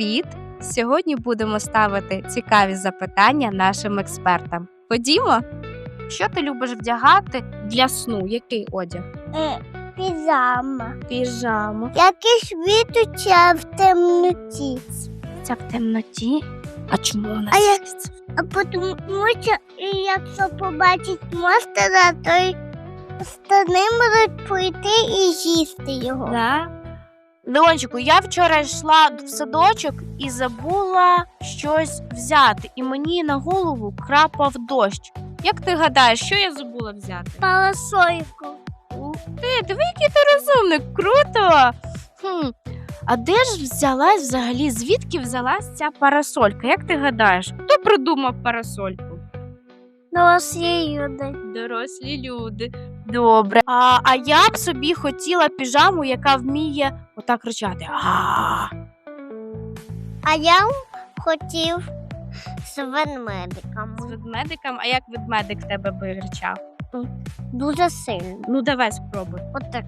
Привіт! Сьогодні будемо ставити цікаві запитання нашим експертам. Ходімо. Що ти любиш вдягати для сну? Який одяг? Е, Піжама. Піжаму. Світуться в темноті. Це в темноті. А чому вона А я- світиться? А тому що якщо побачить монстра, то й стани можуть прийти і з'їсти його. Да. Леончику, я вчора йшла в садочок і забула щось взяти, і мені на голову крапав дощ. Як ти гадаєш, що я забула взяти? Парасольку. Ух ти, диви, який ти розумник, круто! Хм. А де ж взялась взагалі? Звідки взялась ця парасолька? Як ти гадаєш? Хто придумав парасольку? Дорослі люди. Дорослі люди. Добре. А, а я б собі хотіла піжаму, яка вміє отак кричати. А. А я хотів з ведмедиком. З ведмедиком, а як ведмедик в тебе би кричав? Дуже сильно. Ну давай спробуй. Отак.